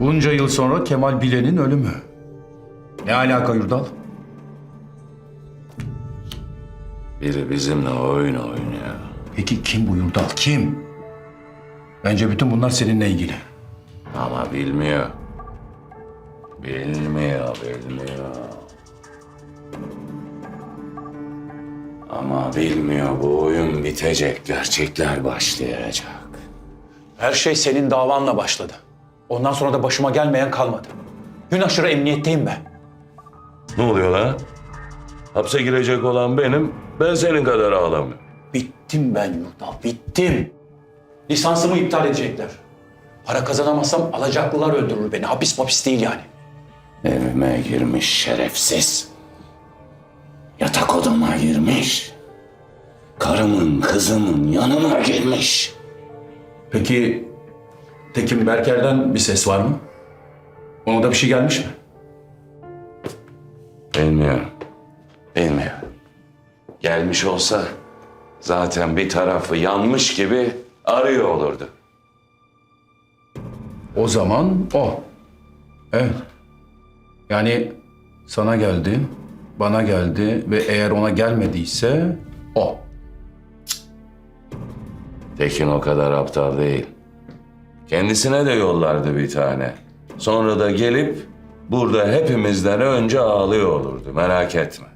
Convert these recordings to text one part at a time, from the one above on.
Bunca yıl sonra Kemal Bilen'in ölümü. Ne alaka Yurdal? Biri bizimle oyun oynuyor. Peki kim bu Yurdal? Kim? Bence bütün bunlar seninle ilgili. Ama bilmiyor. Bilmiyor, bilmiyor. Ama bilmiyor bu oyun bitecek, gerçekler başlayacak. Her şey senin davanla başladı. Ondan sonra da başıma gelmeyen kalmadı. Gün aşırı emniyetteyim ben. Ne oluyor lan? Hapse girecek olan benim, ben senin kadar ağlamıyorum. Bittim ben Yurdal, bittim. Lisansımı iptal edecekler. Para kazanamazsam alacaklılar öldürür beni. Hapis mapis değil yani. Evime girmiş şerefsiz. Yatak odama girmiş. Karımın, kızımın yanına girmiş. Peki Tekin Berker'den bir ses var mı? Ona da bir şey gelmiş mi? Bilmiyorum. Bilmiyorum. Gelmiş olsa zaten bir tarafı yanmış gibi arıyor olurdu. O zaman o. Evet. Yani sana geldi, bana geldi ve eğer ona gelmediyse o. Tekin o kadar aptal değil. Kendisine de yollardı bir tane. Sonra da gelip burada hepimizden önce ağlıyor olurdu. Merak etme.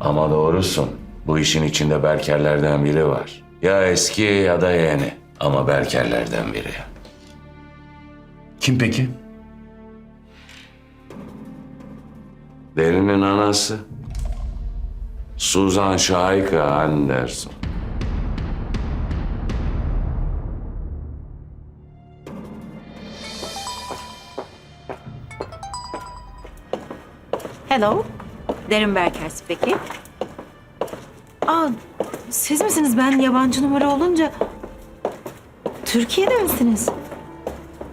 Ama doğrusun. Bu işin içinde Berkerlerden biri var. Ya eski ya da yeni. Ama Berkerlerden biri. Kim peki? Derin'in anası. Suzan Şahika Anderson. Hello. Derin Berker peki. Aa, siz misiniz? Ben yabancı numara olunca... Türkiye'de misiniz?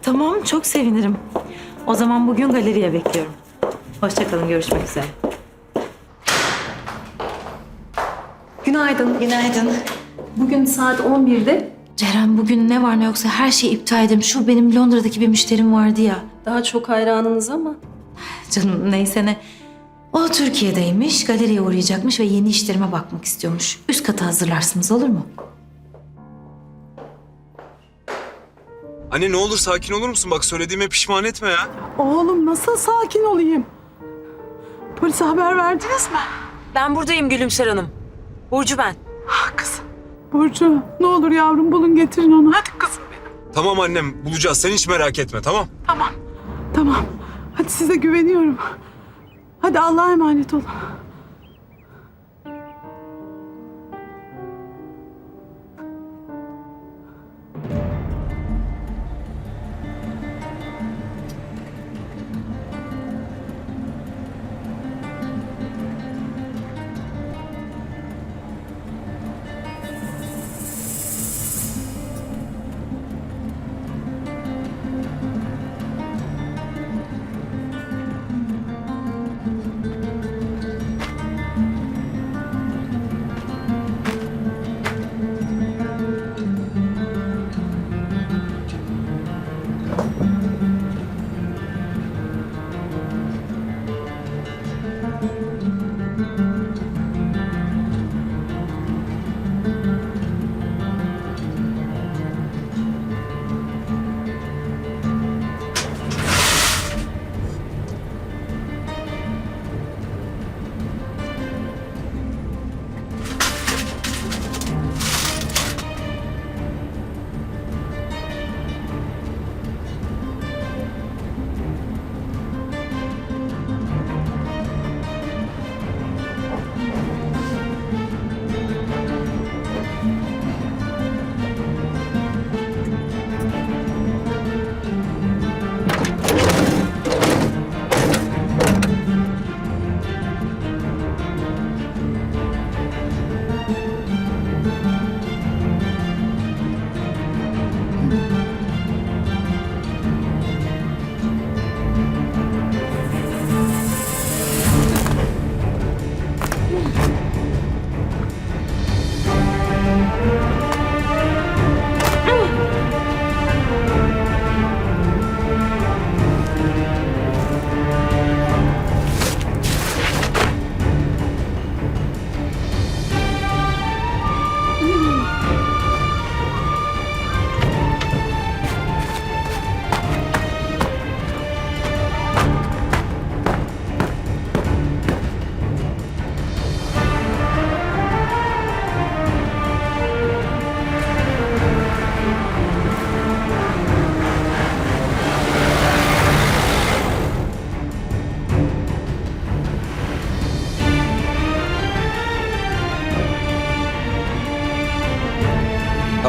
Tamam, çok sevinirim. O zaman bugün galeriye bekliyorum. Hoşçakalın, görüşmek üzere. Günaydın. Günaydın. Bugün saat 11'de Ceren bugün ne var ne yoksa her şeyi iptal edin. Şu benim Londra'daki bir müşterim vardı ya. daha çok hayranınız ama Canım neyse ne. O Türkiye'deymiş, galeriye uğrayacakmış ve yeni işlerime bakmak istiyormuş. Üst kata hazırlarsınız olur mu? Anne ne olur sakin olur musun? Bak söylediğime pişman etme ya. Oğlum nasıl sakin olayım? Polise haber verdiniz mi? Ben buradayım Gülümser Hanım. Burcu ben. Ah kızım. Burcu ne olur yavrum bulun getirin onu. Hadi kızım benim. Tamam annem bulacağız. Sen hiç merak etme tamam? Tamam. Tamam. Hadi size güveniyorum. Hadi Allah'a emanet olun.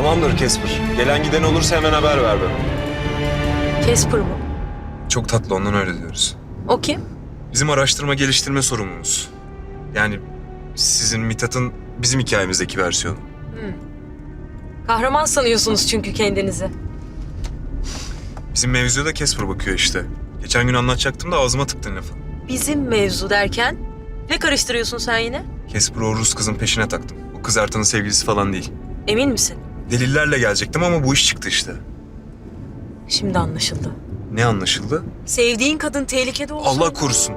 Tamamdır Kesper. Gelen giden olursa hemen haber ver bana. Casper mı? Çok tatlı ondan öyle diyoruz. O kim? Bizim araştırma geliştirme sorumlumuz. Yani sizin Mithat'ın bizim hikayemizdeki versiyonu. Kahraman sanıyorsunuz çünkü kendinizi. Bizim mevzuya da Kesper bakıyor işte. Geçen gün anlatacaktım da ağzıma tıktın lafı. Bizim mevzu derken? Ne karıştırıyorsun sen yine? Kesper o Rus kızın peşine taktım. O kız Ertan'ın sevgilisi falan değil. Emin misin? Delillerle gelecektim ama bu iş çıktı işte. Şimdi anlaşıldı. Ne anlaşıldı? Sevdiğin kadın tehlikede olsa... Allah korusun.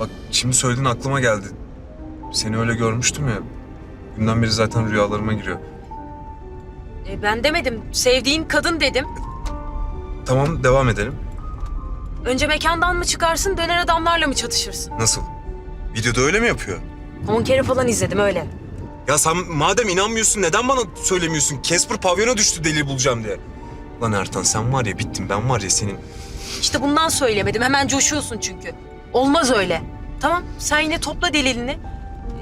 Bak şimdi söylediğin aklıma geldi. Seni öyle görmüştüm ya. Günden beri zaten rüyalarıma giriyor. E, ben demedim. Sevdiğin kadın dedim. Tamam devam edelim. Önce mekandan mı çıkarsın, döner adamlarla mı çatışırsın? Nasıl? Videoda öyle mi yapıyor? On kere falan izledim öyle. Ya sen madem inanmıyorsun neden bana söylemiyorsun? Casper pavyona düştü delil bulacağım diye. Lan Ertan sen var ya bittin ben var ya senin. İşte bundan söylemedim. Hemen coşuyorsun çünkü. Olmaz öyle. Tamam, sen yine topla delilini.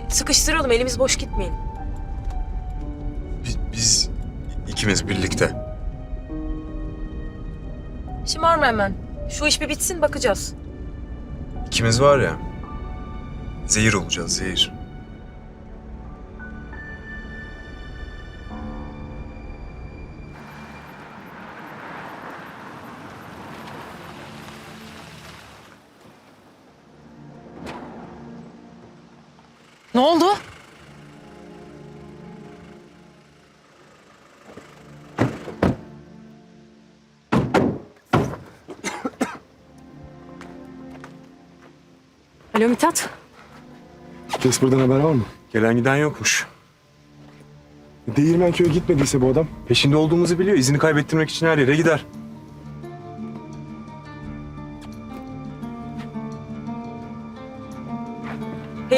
Sıkıştıralım, elimiz boş gitmeyelim. Biz, biz ikimiz birlikte. Şımarma hemen. Şu iş bir bitsin, bakacağız. İkimiz var ya. Zehir olacağız zehir. Ne oldu? Alo Mithat. Casper'dan haber var mı? Gelen giden yokmuş. Değirmenköy'e gitmediyse bu adam. Peşinde olduğumuzu biliyor. İzini kaybettirmek için her yere gider.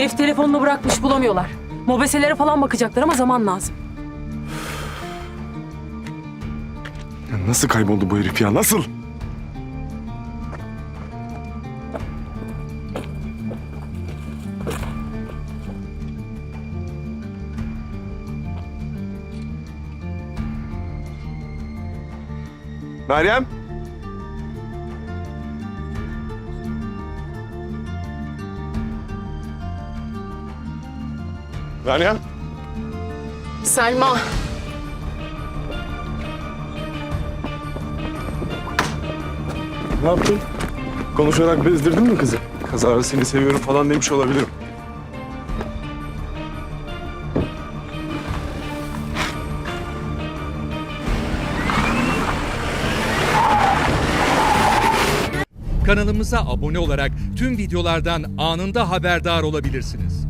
Herif telefonunu bırakmış bulamıyorlar. Mobeselere falan bakacaklar ama zaman lazım. Ya nasıl kayboldu bu herif ya? Nasıl? Meryem? Meryem? Selma. Ne yaptın? Konuşarak bezdirdin mi kızı? Kazara seni seviyorum falan demiş olabilirim. Kanalımıza abone olarak tüm videolardan anında haberdar olabilirsiniz.